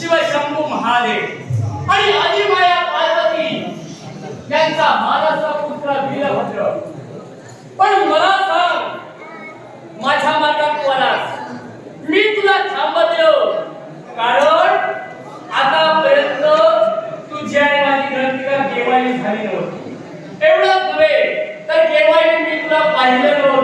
शिवशंभू महादेव आणि अधिमाया पार्वती यांचा मानाचा पुत्र वीरभद्र. पण मला सांग माझ्या मार्गात मला मी तुला थांबवलं कारण आतापर्यंत तुझी आई माझी ग्रंथिका केव्हाही झाली नव्हती. एवढंच नव्हे तर केव्हाही मी तुला पाहिलं नव्हतं.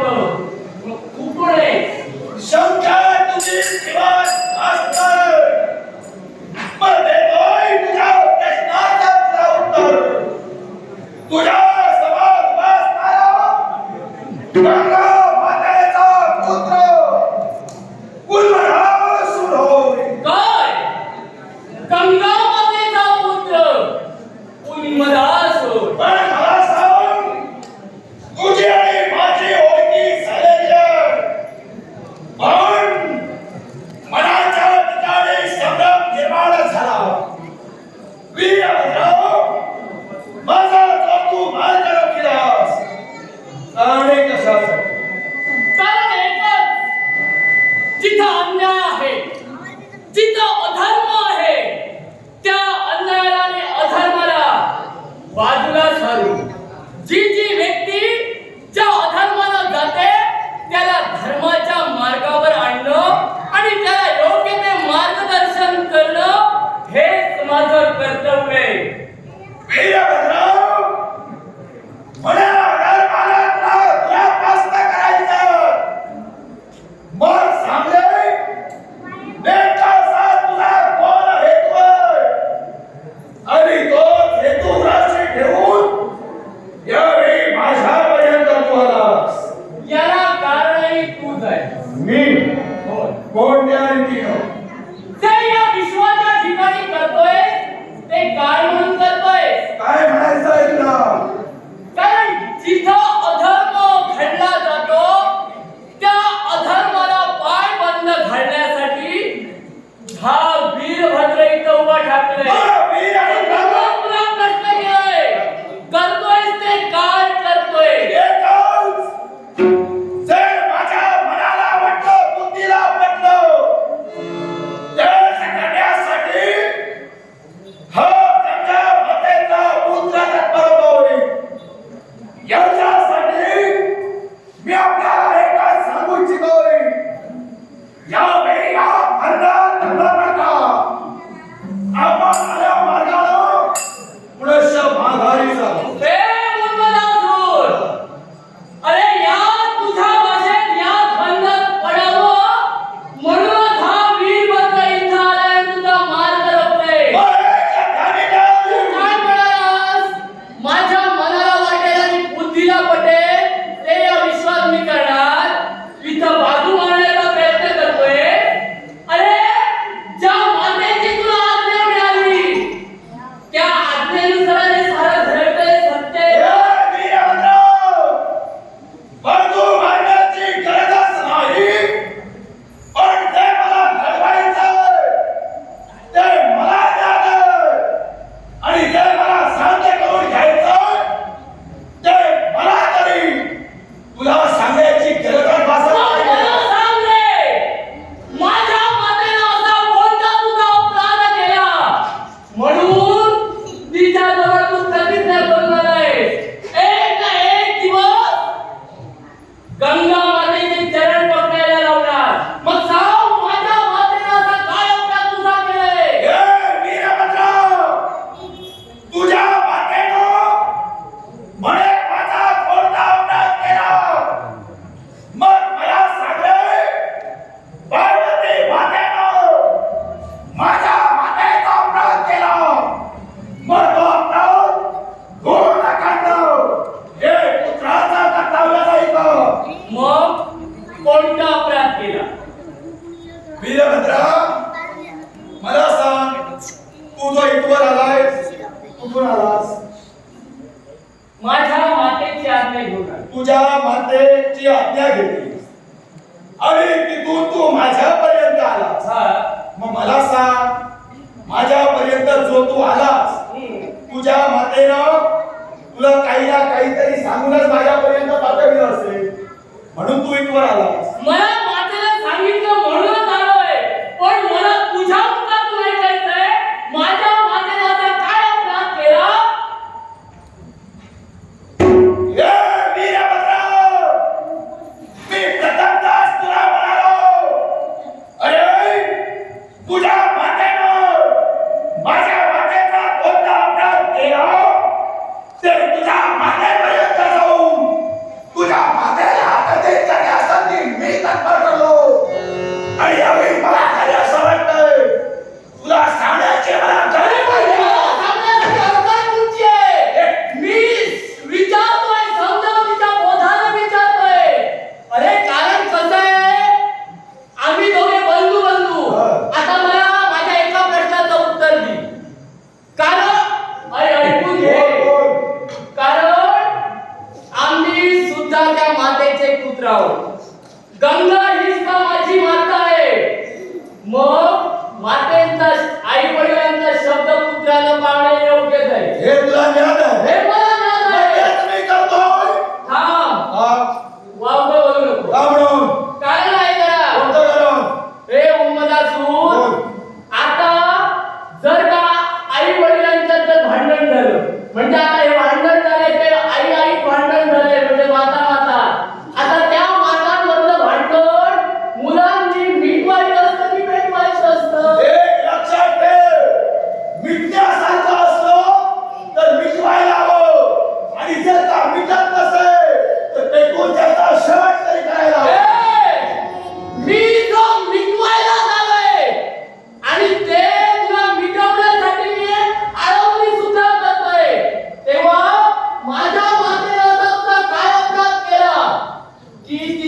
আহলা সারু। জি জি माझ्या मातेची आज्ञा घेऊन तुझ्या मातेची आज्ञा घेतली. आणि तिथून तू माझ्यापर्यंत आलास. मग मला सांग माझ्यापर्यंत जो तू आलास तुझ्या मातेनं तुला काही ना काहीतरी सांगूनच माझ्यापर्यंत पाठविलं असेल. म्हणून तू इथवर आलास. मातेंचा आई वडिलांचा शब्द पुत्राला पाळणे योग्य जाईल हे तुला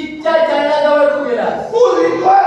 진짜 잘나가올 겁니다. 올 거야.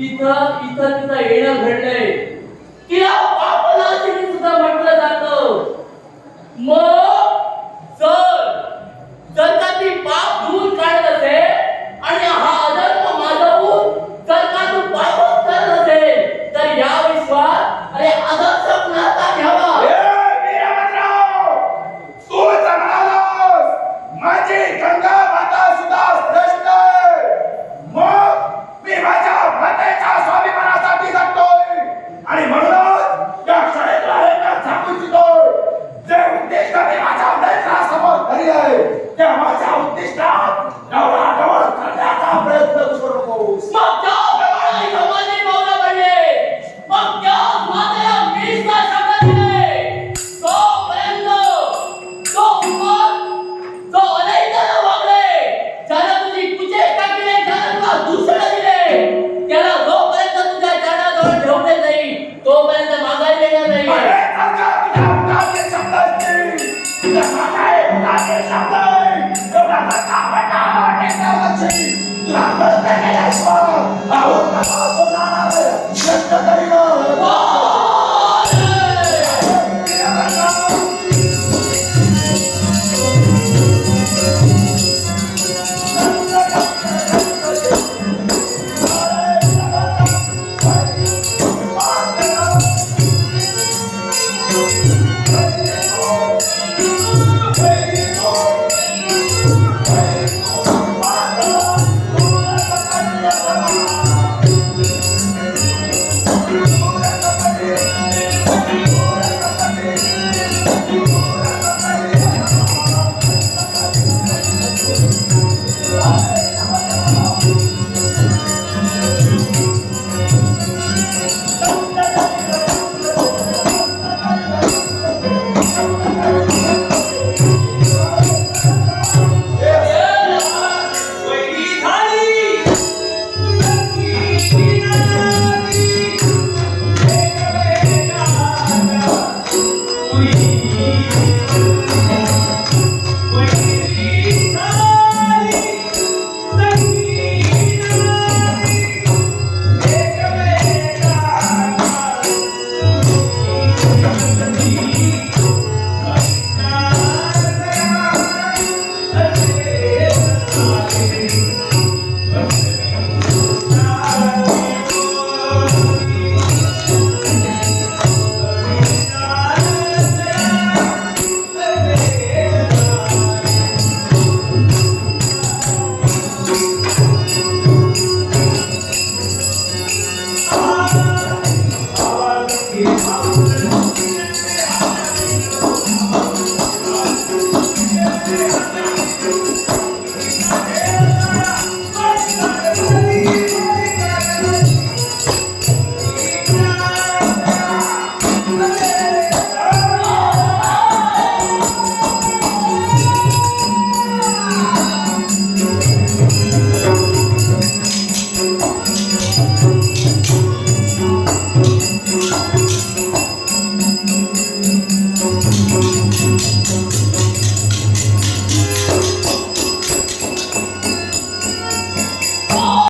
तिथं इथं तिथं येणं घडलंय. तिला पापलाशिनी सुद्धा म्हटलं जात. मग जर जर का ती पाप दूर